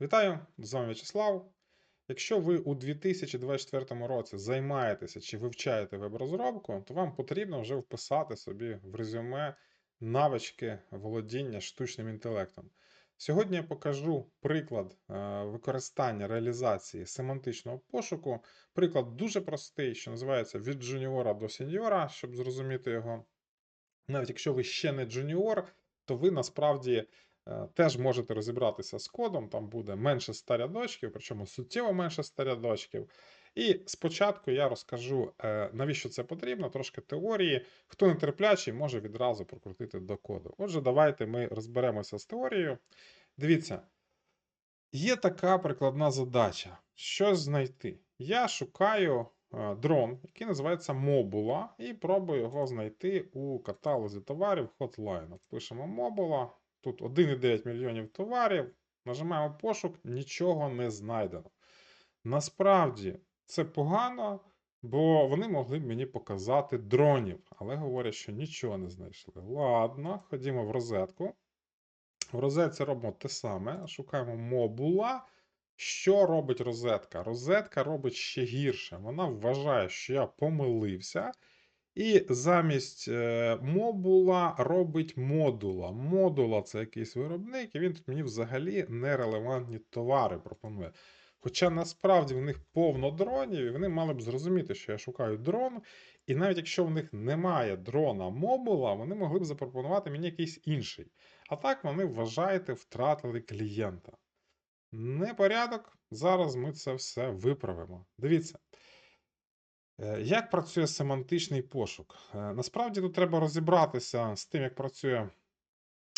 Вітаю, з вами В'ячеслав. Якщо ви у 2024 році займаєтеся чи вивчаєте веб-розробку, то вам потрібно вже вписати собі в резюме навички володіння штучним інтелектом. Сьогодні я покажу приклад е, використання реалізації семантичного пошуку. Приклад дуже простий, що називається від джуніора до сеньора, щоб зрозуміти його. Навіть якщо ви ще не джуніор, то ви насправді теж можете розібратися з кодом, там буде менше 100 рядочків, причому суттєво менше 100 рядочків. І спочатку я розкажу, е, навіщо це потрібно, трошки теорії. Хто нетерплячий, може відразу прокрутити до коду. Отже, давайте ми розберемося з теорією. Дивіться, є така прикладна задача: щось знайти. Я шукаю е, дрон, який називається Мобула, і пробую його знайти у каталозі товарів Hotline. Пишемо Мобула. Тут 1,9 мільйонів товарів. Нажимаємо пошук, нічого не знайдено. Насправді це погано, бо вони могли б мені показати дронів, але говорять, що нічого не знайшли. Ладно, ходімо в розетку. В розетці робимо те саме, шукаємо мобула. Що робить розетка? Розетка робить ще гірше. Вона вважає, що я помилився. І замість е, мобула робить модула. Модула це якийсь виробник, і він тут мені взагалі нерелевантні товари пропонує. Хоча насправді в них повно дронів, і вони мали б зрозуміти, що я шукаю дрон. І навіть якщо в них немає дрона мобула, вони могли б запропонувати мені якийсь інший. А так вони вважаєте, втратили клієнта. Непорядок. Зараз ми це все виправимо. Дивіться. Е, Як працює семантичний пошук? Е, Насправді тут треба розібратися з тим, як працює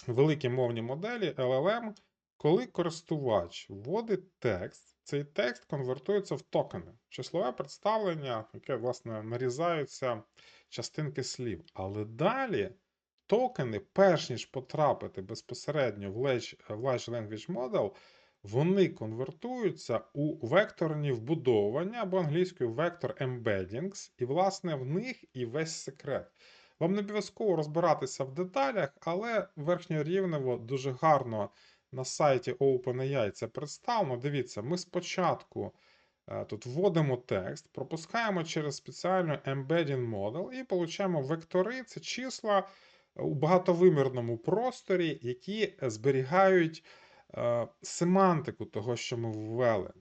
великі мовні моделі LLM, коли користувач вводить текст, цей текст конвертується в токени, числове представлення, яке, власне, нарізаються частинки слів. Але далі токени, перш ніж потрапити безпосередньо в Large Language Model, вони конвертуються у векторні вбудовування або англійською vector embeddings, і, власне, в них і весь секрет. Вам не обов'язково розбиратися в деталях, але верхньорівнево дуже гарно на сайті OpenAI це представлено. Дивіться, ми спочатку е, тут вводимо текст, пропускаємо через спеціальну embedding model і получаємо вектори, це числа у багатовимірному просторі, які зберігають е, семантику того, що ми ввели.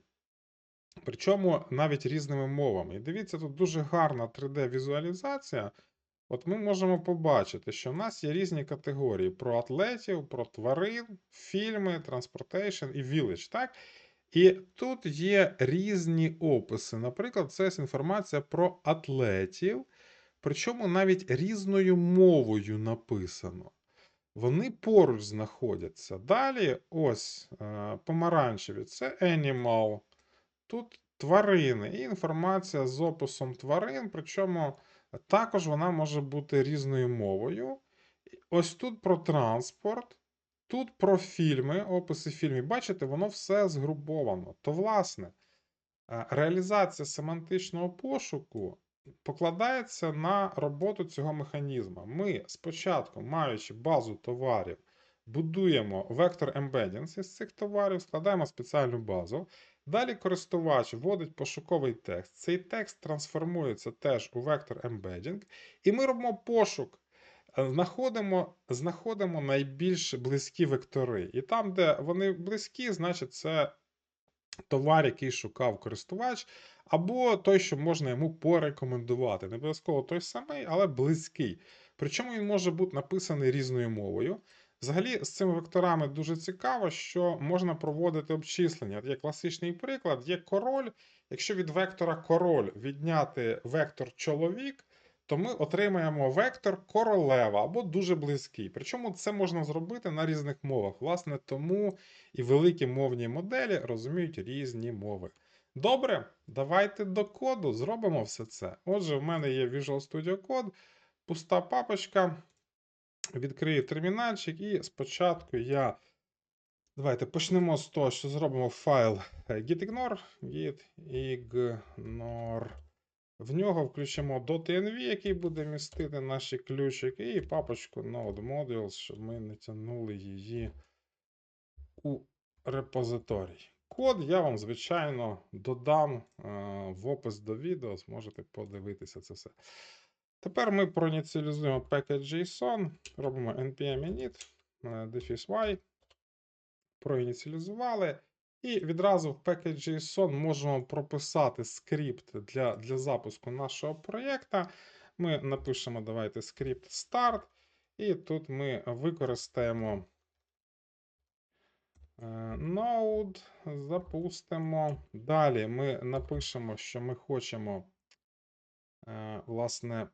Причому навіть різними мовами. І дивіться, тут дуже гарна 3D-візуалізація. От ми можемо побачити, що в нас є різні категорії: про атлетів, про тварин, фільми, транспортейшн і village, так? І тут є різні описи. Наприклад, це інформація про атлетів, причому навіть різною мовою написано. Вони поруч знаходяться. Далі, ось е, помаранчеві це animal. Тут тварини і інформація з описом тварин, причому також вона може бути різною мовою. Ось тут про транспорт, тут про фільми, описи фільмів. Бачите, воно все згруповано. То, власне, е, реалізація семантичного пошуку покладається на роботу цього механізму. Ми спочатку, маючи базу товарів, будуємо вектор embeddings із цих товарів, складаємо спеціальну базу. Далі користувач вводить пошуковий текст. Цей текст трансформується теж у вектор embedding, і ми робимо пошук. Знаходимо, знаходимо найбільш близькі вектори. І там, де вони близькі, значить це товар, який шукав користувач, або той, що можна йому порекомендувати. Не обов'язково той самий, але близький. Причому він може бути написаний різною мовою. Взагалі, з цими векторами дуже цікаво, що можна проводити обчислення. Є класичний приклад, є король. Якщо від вектора король відняти вектор чоловік, то ми отримаємо вектор королева або дуже близький. Причому це можна зробити на різних мовах. Власне, тому і великі мовні моделі розуміють різні мови. Добре, давайте до коду зробимо все це. Отже, в мене є Visual Studio Code, пуста папочка. Відкрию термінальчик, і спочатку я. Давайте почнемо з того, що зробимо файл gitignore, gitignore. В нього включимо .env, який буде містити наші ключики, і папочку Node Modules, щоб ми не тягнули її у репозиторій. Код я вам, звичайно, додам е, в опис до відео, зможете подивитися це все. Тепер ми проініціалізуємо package.json, робимо npm init, е, defis y, проініціалізували. І відразу в package.json можемо прописати скрипт для, для запуску нашого проєкту. Ми напишемо, давайте, скрипт start, і тут ми використаємо е, Node, запустимо. Далі ми напишемо, що ми хочемо, е, власне,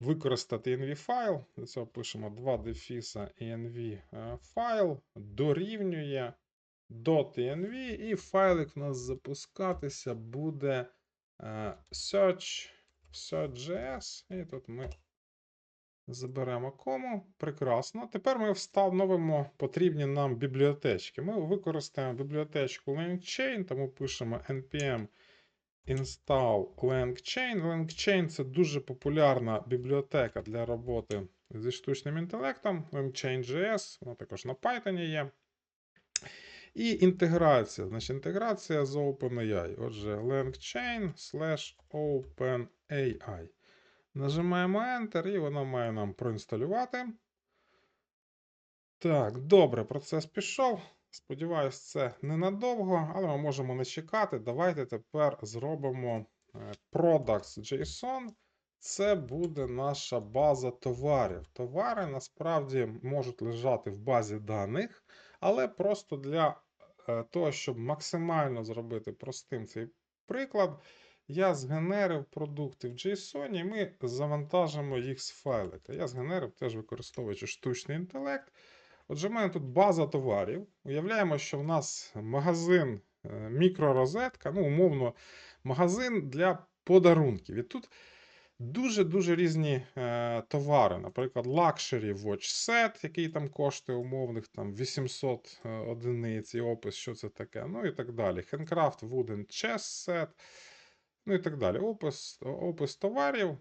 використати env файл. Для цього пишемо 2 дефіса env е, файл, дорівнює .env, і файлик у нас запускатися буде е, search, search.js, і тут ми заберемо кому. Прекрасно. Тепер ми встановимо потрібні нам бібліотечки. Ми використаємо бібліотечку LangChain, тому пишемо npm install LangChain. LangChain це дуже популярна бібліотека для роботи зі штучним інтелектом. LangChain.js, вона також на Python є. І інтеграція. Значить, інтеграція з OpenAI. Отже, LangChain slash OpenAI. Нажимаємо Enter, і вона має нам проінсталювати. Так, добре, процес пішов. Сподіваюсь, це ненадовго, але ми можемо не чекати. Давайте тепер зробимо е, products.json. Це буде наша база товарів. Товари насправді можуть лежати в базі даних, але просто для е, того, щоб максимально зробити простим цей приклад, я згенерив продукти в JSON, і ми завантажимо їх з файлика. Я згенерив, теж використовуючи штучний інтелект. Отже, в мене тут база товарів. Уявляємо, що в нас магазин е, мікророзетка, ну, умовно, магазин для подарунків. І тут дуже-дуже різні е, товари. Наприклад, Luxury Watch Set, який там коштує умовних там, 800 е, одиниць, і опис, що це таке. Ну і так далі. Handcraft Wooden Chess Set. Ну і так далі. Опис, опис товарів.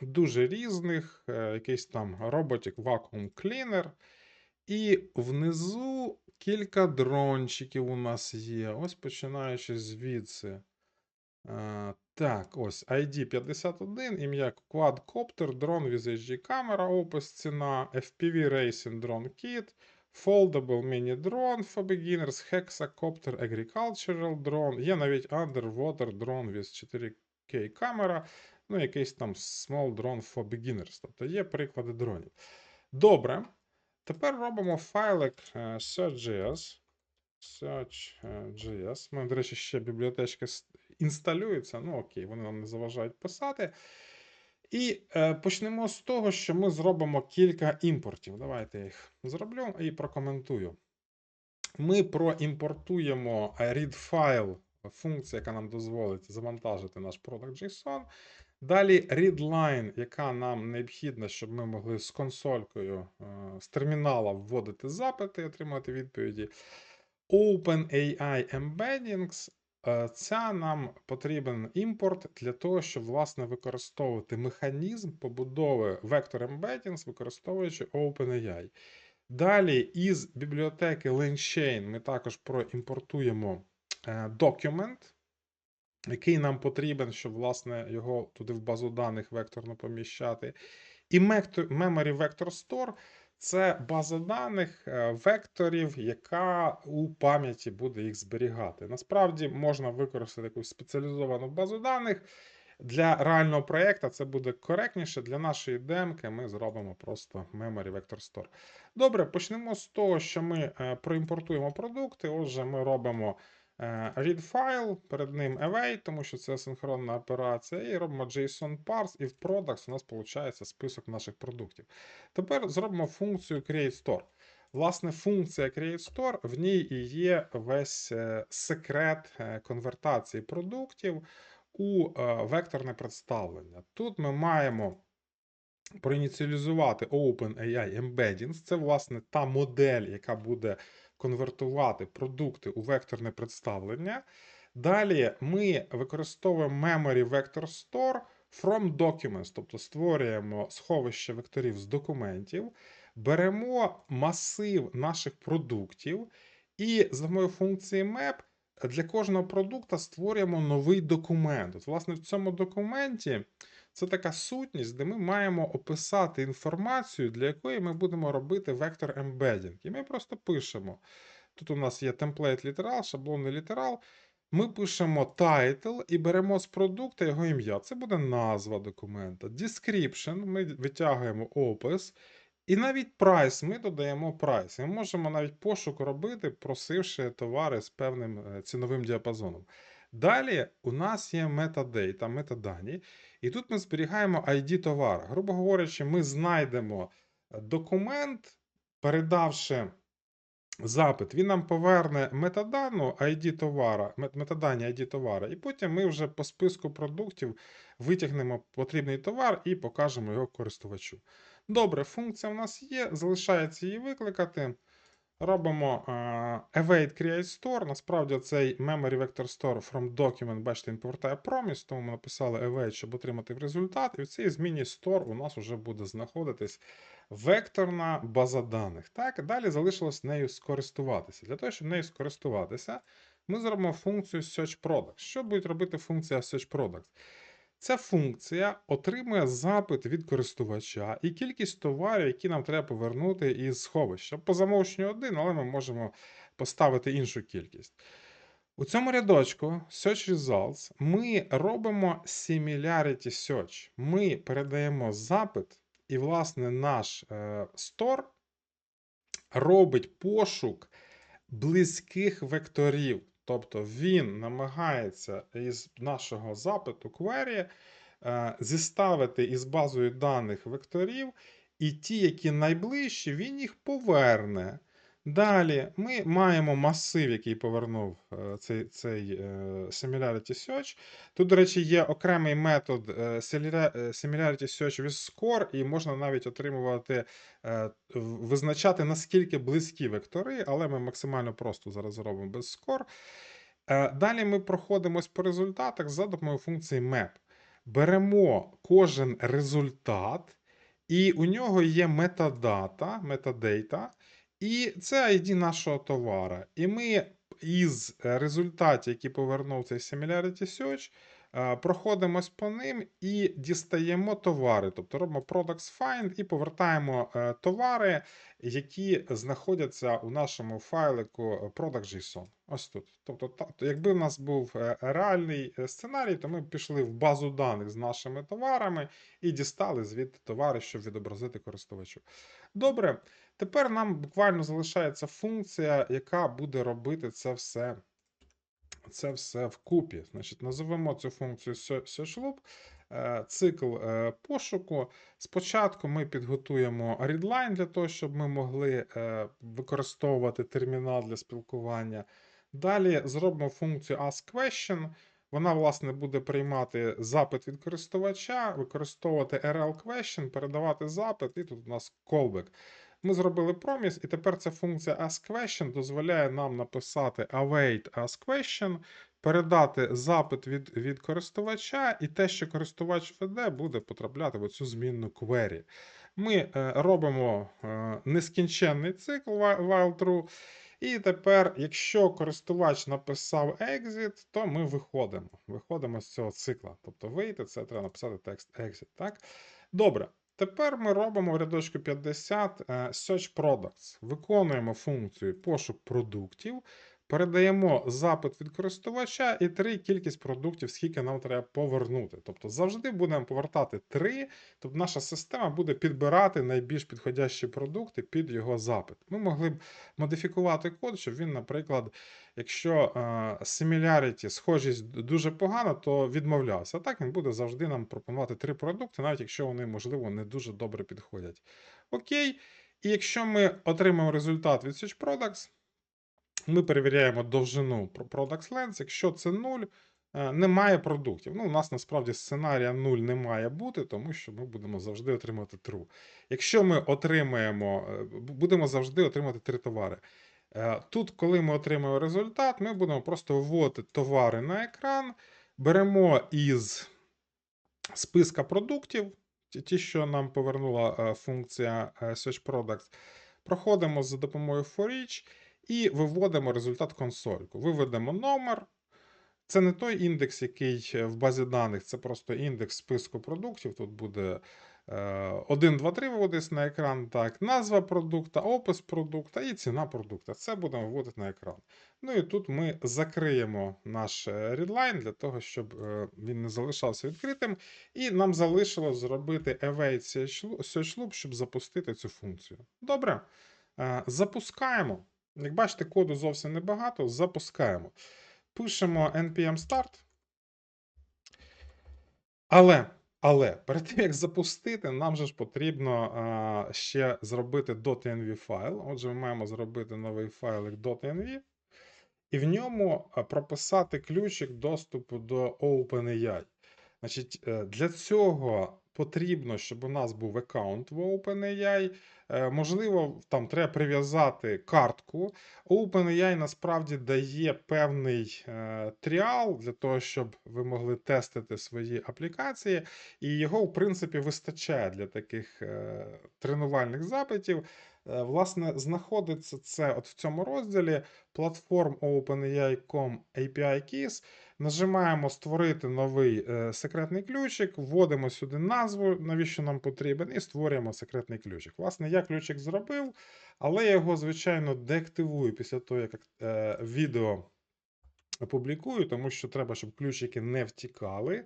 Дуже різних, е, якийсь там роботик Vacuum Cleaner. І внизу кілька дрончиків у нас є. Ось починаючи звідси. Так, ось ID 51, ім'я Quadcopter, дрон with HD камера, опис ціна, FPV Racing Drone Kit, Foldable Mini Drone for Beginners, Hexacopter Agricultural Drone, є навіть Underwater Drone with 4K камера, ну, якийсь там Small Drone for Beginners. Тобто є приклади дронів. Добре. Тепер робимо файлик е, search.js. Search.js. Мене, до речі, ще бібліотечки інсталюються. Ну, окей, вони нам не заважають писати. І е, почнемо з того, що ми зробимо кілька імпортів. Давайте їх зроблю і прокоментую. Ми проімпортуємо read файл, функція, яка нам дозволить завантажити наш product.json. Далі readline, яка нам необхідна, щоб ми могли з консолькою, е, з термінала вводити запити і отримати відповіді. OpenAI Embeddings. Е, Ця нам потрібен імпорт для того, щоб власне використовувати механізм побудови Vector Embeddings, використовуючи OpenAI. Далі із бібліотеки LangChain ми також проімпортуємо е, document, який нам потрібен, щоб власне його туди в базу даних векторно поміщати. І Memory Vector Store це база даних е, векторів, яка у пам'яті буде їх зберігати. Насправді можна використати якусь спеціалізовану базу даних. Для реального проєкту це буде коректніше. Для нашої демки ми зробимо просто Memory Vector Store. Добре, почнемо з того, що ми е, проімпортуємо продукти. Отже, ми робимо е, read файл, перед ним await, тому що це синхронна операція, і робимо JSON parse, і в products у нас виходить список наших продуктів. Тепер зробимо функцію create store. Власне, функція Create Store, в ній і є весь е, секрет е, конвертації продуктів у векторне представлення. Тут ми маємо проініціалізувати OpenAI Embeddings. Це, власне, та модель, яка буде конвертувати продукти у векторне представлення. Далі ми використовуємо Memory Vector Store from Documents, тобто створюємо сховище векторів з документів, беремо масив наших продуктів І за допомогою функції map для кожного продукта створюємо новий документ. От, власне, в цьому документі це така сутність, де ми маємо описати інформацію, для якої ми будемо робити вектор embedding. І ми просто пишемо. Тут у нас є темплейт літерал, шаблонний літерал. Ми пишемо title і беремо з продукта його ім'я. Це буде назва документа. Description, ми витягуємо опис. І навіть прайс ми додаємо прайс. Ми можемо навіть пошук робити, просивши товари з певним е, ціновим діапазоном. Далі у нас є metadata, метадані, і тут ми зберігаємо ID товара. Грубо говорячи, ми знайдемо документ, передавши запит, він нам поверне метадану ID товара, метадані ID товара, і потім ми вже по списку продуктів витягнемо потрібний товар і покажемо його користувачу. Добре, функція в нас є, залишається її викликати. Робимо е, await create store. Насправді цей memory vector store from document, бачите, він повертає promise, тому ми написали await, щоб отримати результат. І в цій зміні store у нас вже буде знаходитись векторна база даних. Так, далі залишилось нею скористуватися. Для того, щоб нею скористуватися, ми зробимо функцію search product. Що буде робити функція search product? Ця функція отримує запит від користувача і кількість товарів, які нам треба повернути із сховища. По замовченню один, але ми можемо поставити іншу кількість. У цьому рядочку Search Results ми робимо Similarity Search. Ми передаємо запит, і, власне, наш е, store робить пошук близьких векторів. Тобто він намагається із нашого запиту query е, зіставити із базою даних векторів, і ті, які найближчі, він їх поверне. Далі ми маємо масив, який повернув е, цей цей е, Similarity Search. Тут, до речі, є окремий метод е, Similarity Search with Score, і можна навіть отримувати, визначати, наскільки близькі вектори, але ми максимально просто зараз зробимо без score. Далі ми проходимось по результатах за допомогою функції map. Беремо кожен результат, і у нього є метадата, метадейта, і це ID нашого товара. І ми із е, результатів, які повернув цей Similarity Search, е, проходимось по ним і дістаємо товари. Тобто робимо Products Find і повертаємо е, товари, які знаходяться у нашому файлику Product.json. Ось тут. Тобто, якби в нас був реальний сценарій, то ми б пішли в базу даних з нашими товарами і дістали звідти товари, щоб відобразити користувачу. Добре, тепер нам буквально залишається функція, яка буде робити це все. Це все вкупі. Значить, називемо цю функцію se- searchloop, е, цикл е, пошуку. Спочатку ми підготуємо readline для того, щоб ми могли е, використовувати термінал для спілкування. Далі зробимо функцію askQuestion. Вона, власне, буде приймати запит від користувача, використовувати RL question, передавати запит, і тут у нас callback. Ми зробили проміс, і тепер ця функція askQuestion дозволяє нам написати await askQuestion, передати запит від, від користувача, і те, що користувач веде, буде потрапляти в оцю змінну query. Ми е, робимо е, нескінченний цикл while true. І тепер, якщо користувач написав exit, то ми виходимо. Виходимо з цього цикла. Тобто вийти, це треба написати текст exit. Так? Добре. Тепер ми робимо в рядочку 50 е, Search Products. Виконуємо функцію пошук продуктів, передаємо запит від користувача і три кількість продуктів, скільки нам треба повернути. Тобто завжди будемо повертати три, тобто наша система буде підбирати найбільш підходящі продукти під його запит. Ми могли б модифікувати код, щоб він, наприклад, якщо е, similarity, схожість дуже погана, то відмовлявся. Так він буде завжди нам пропонувати три продукти, навіть якщо вони, можливо, не дуже добре підходять. Окей. І якщо ми отримаємо результат від Search Products, ми перевіряємо довжину Products Length. Якщо це 0, е, немає продуктів. Ну, у нас насправді сценарія 0 не має бути, тому що ми будемо завжди отримувати true. Якщо ми отримаємо, е, будемо завжди отримати три товари. Е, Тут, коли ми отримаємо результат, ми будемо просто виводити товари на екран, беремо із списка продуктів, ті- що нам повернула функція Search Products, проходимо за допомогою for each і виводимо результат консольку. Виведемо номер. Це не той індекс, який е, в базі даних, це просто індекс списку продуктів. Тут буде 1, 2, 3 виводитись на екран. Так, назва продукта, опис продукта і ціна продукта. Це будемо виводити на екран. Ну і тут ми закриємо наш е, readline для того, щоб е, він не залишався відкритим. І нам залишилось зробити await search loop, щоб запустити цю функцію. Добре. Запускаємо. Як бачите, коду зовсім небагато. Запускаємо. Пишемо npm start. Але, але перед тим, як запустити, нам же ж потрібно а, ще зробити .env файл. Отже, ми маємо зробити новий файлик .env, і в ньому прописати ключик доступу до OpenAI. Значить, е, для цього потрібно, щоб у нас був аккаунт в OpenAI. Е, Можливо, там треба прив'язати картку. OpenAI насправді дає певний е, тріал для того, щоб ви могли тестити свої аплікації, і його, в принципі, вистачає для таких е, тренувальних запитів. Власне, знаходиться це от в цьому розділі платформ OpenAI.com API Keys. Нажимаємо створити новий е, секретний ключик, вводимо сюди назву, навіщо нам потрібен, і створюємо секретний ключик. Власне, я ключик зробив, але я його, звичайно, деактивую після того, як е, відео опублікую, тому що треба, щоб ключики не втікали.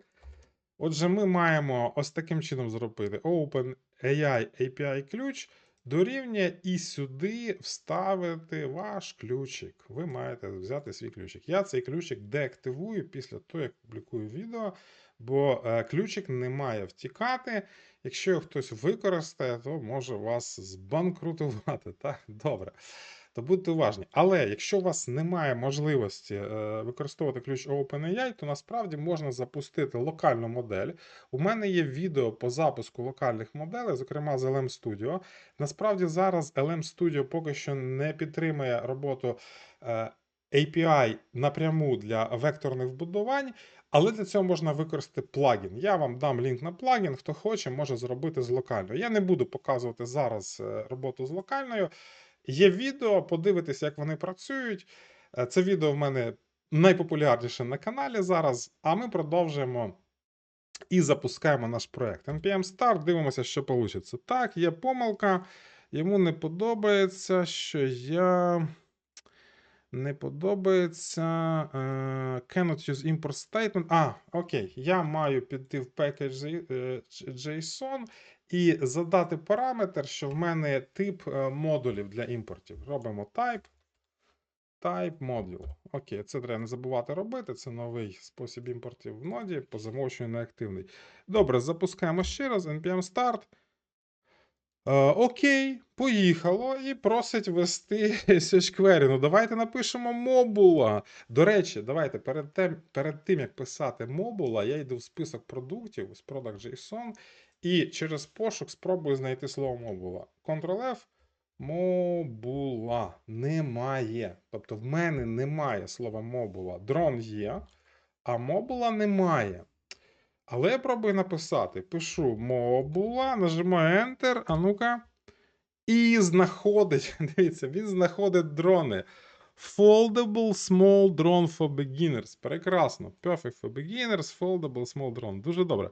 Отже, ми маємо ось таким чином зробити OpenAI API ключ дорівнює і сюди вставити ваш ключик. Ви маєте взяти свій ключик. Я цей ключик деактивую після того, як публікую відео, бо е, ключик не має втікати. Якщо його хтось використає, то може вас збанкрутувати. Так, добре. То будьте уважні. Але якщо у вас немає можливості е, використовувати ключ OpenAI, то насправді можна запустити локальну модель. У мене є відео по запуску локальних моделей, зокрема з LM Studio. Насправді зараз LM Studio поки що не підтримує роботу е, API напряму для векторних вбудувань. Але для цього можна використати плагін. Я вам дам лінк на плагін. Хто хоче, може зробити з локальною. Я не буду показувати зараз е, роботу з локальною. Є відео, подивитися, як вони працюють. Е, Це відео в мене найпопулярніше на каналі зараз. А ми продовжуємо і запускаємо наш проект. npm start, дивимося, що вийде. Так, є помилка. Йому не подобається, що я. Не подобається. е, Cannot use import statement. А, окей. Я маю піти в package е, і задати параметр, що в мене тип е, модулів для імпортів. Робимо type. Type module. Окей, це треба не забувати робити. Це новий спосіб імпортів в ноді, по замовченню неактивний. Добре, запускаємо ще раз. npm start. Е, окей, поїхало і просить search query. Ну, давайте напишемо мобула. До речі, давайте перед тим, перед тим, як писати мобула, я йду в список продуктів з product.json і через пошук спробую знайти слово мобула. Ctrl-F. Мобула немає. Тобто в мене немає слова мобула. Дрон є, а мобула немає. Але я пробую написати. Пишу мобула, нажимаю Enter, а ну-ка. І знаходить, дивіться, він знаходить дрони. Foldable small drone for beginners. Прекрасно. Perfect for beginners, foldable small drone. Дуже добре.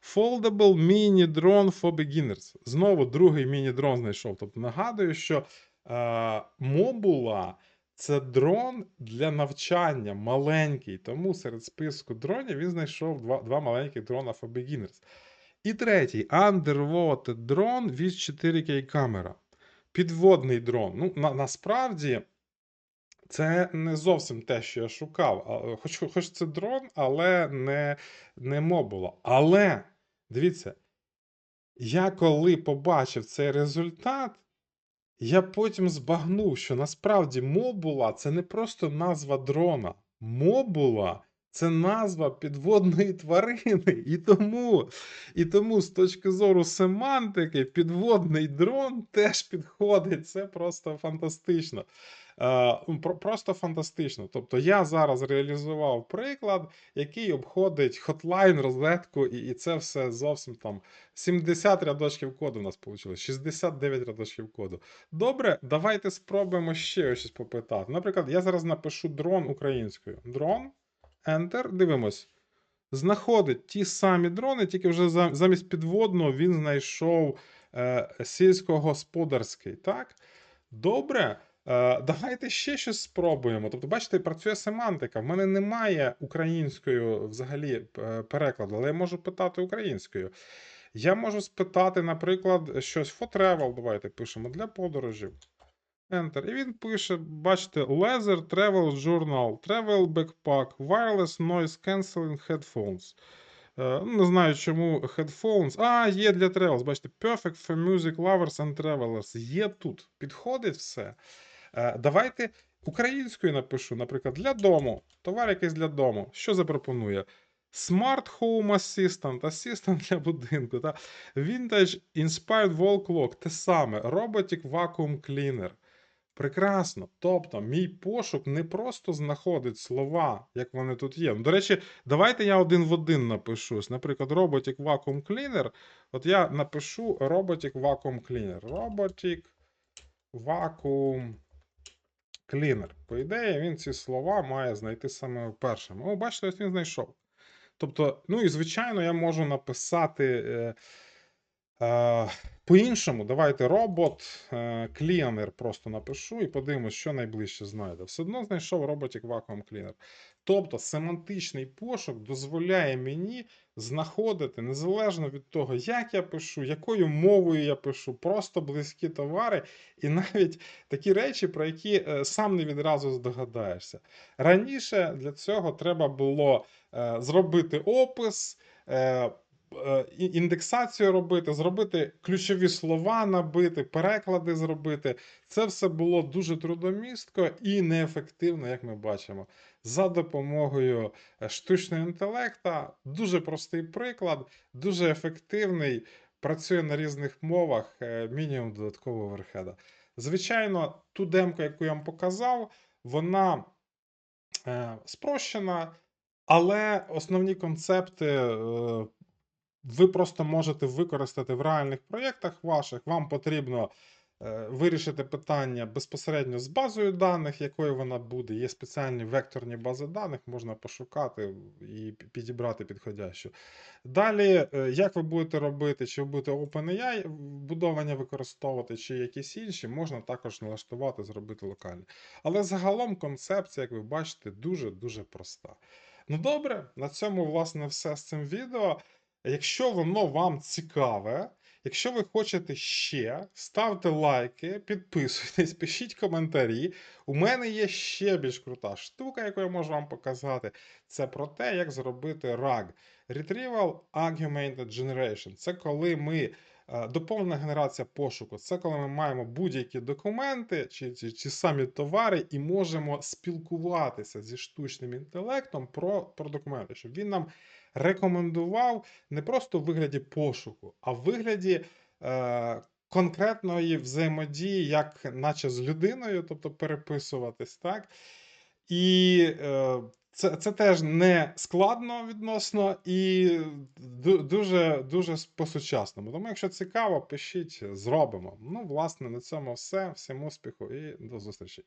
Foldable mini drone for beginners. Знову другий міні-дрон знайшов. Тобто нагадую, що е, мобула це дрон для навчання маленький. Тому серед списку дронів він знайшов два, два маленьких дрона for beginners. І третій underwater дрон від 4K камера. Підводний дрон. Ну, на, насправді. Це не зовсім те, що я шукав. Хоч, хоч це дрон, але не, не мобула. Але дивіться, я коли побачив цей результат, я потім збагнув, що насправді мобула це не просто назва дрона. Мобула це назва підводної тварини. І тому, і тому з точки зору семантики, підводний дрон теж підходить. Це просто фантастично. Е, про- просто фантастично. Тобто я зараз реалізував приклад, який обходить хотлайн, розетку, і, і це все зовсім там 70 рядочків коду у нас вийшло, 69 рядочків коду. Добре, давайте спробуємо ще щось попитати. Наприклад, я зараз напишу дрон українською. Дрон, Enter, дивимось. Знаходить ті самі дрони, тільки вже замість підводного він знайшов е, сільськогосподарський. Так? Добре. Е, давайте ще щось спробуємо. Тобто, бачите, працює семантика. В мене немає українською взагалі е, перекладу, але я можу питати українською. Я можу спитати, наприклад, щось for travel, давайте пишемо для подорожів. Enter. І він пише: бачите, Leather Travel Journal, Travel Backpack, Wireless Noise Cancelling Headphones. Е, ну, Не знаю, чому headphones. А, є для Travels. Бачите, Perfect for Music Lovers and Travelers. Є тут. Підходить все. Е, Давайте українською напишу, наприклад, для дому. Товар якийсь для дому. Що запропонує? Smart Home Assistant, асистент для будинку. Та? Vintage Inspired Wall Clock. Те саме. Robotic Vacuum Cleaner. Прекрасно. Тобто, мій пошук не просто знаходить слова, як вони тут є. Ну, До речі, давайте я один в один напишусь. Наприклад, Robotic Vacuum Cleaner. От я напишу Robotic Vacuum Cleaner. Robotic Vacuum Cleaner. По ідеї, він ці слова має знайти саме першим. О, бачите, ось він знайшов. Тобто, ну і звичайно, я можу написати. Е, по-іншому, давайте робот е, клінер просто напишу і подивимось, що найближче знайде. Все одно знайшов роботик Vacuum Cleaner. Тобто семантичний пошук дозволяє мені знаходити незалежно від того, як я пишу, якою мовою я пишу, просто близькі товари, і навіть такі речі, про які е, сам не відразу здогадаєшся. Раніше для цього треба було зробити опис. Е, індексацію робити, зробити ключові слова набити, переклади зробити. Це все було дуже трудомістко і неефективно, як ми бачимо. За допомогою е, штучного інтелекта дуже простий приклад, дуже ефективний, працює на різних мовах, е, мінімум додаткового верхеда. Звичайно, ту демку, яку я вам показав, вона спрощена, але основні концепти. Ви просто можете використати в реальних проєктах ваших. Вам потрібно е, вирішити питання безпосередньо з базою даних, якою вона буде. Є спеціальні векторні бази даних, можна пошукати і підібрати підходящу. Далі, е, як ви будете робити, чи ви будете OpenAI вбудовані використовувати, чи якісь інші, можна також налаштувати, зробити локально. Але загалом концепція, як ви бачите, дуже-дуже проста. Ну добре, на цьому, власне, все з цим відео. Якщо воно вам цікаве, якщо ви хочете ще, ставте лайки, підписуйтесь, пишіть коментарі. У мене є ще більш крута штука, яку я можу вам показати. Це про те, як зробити RAG. Retrieval Augmented Generation. Це коли ми. е, Доповнена генерація пошуку це коли ми маємо будь-які документи чи, чи, чи самі товари і можемо спілкуватися зі штучним інтелектом про, про документи, щоб він нам рекомендував не просто в вигляді пошуку, а в вигляді е, конкретної взаємодії, як наче з людиною, тобто переписуватись, так? І е, це, це теж не складно відносно і дуже, дуже по-сучасному. Тому, якщо цікаво, пишіть, зробимо. Ну, власне, на цьому все. Всім успіху і до зустрічі.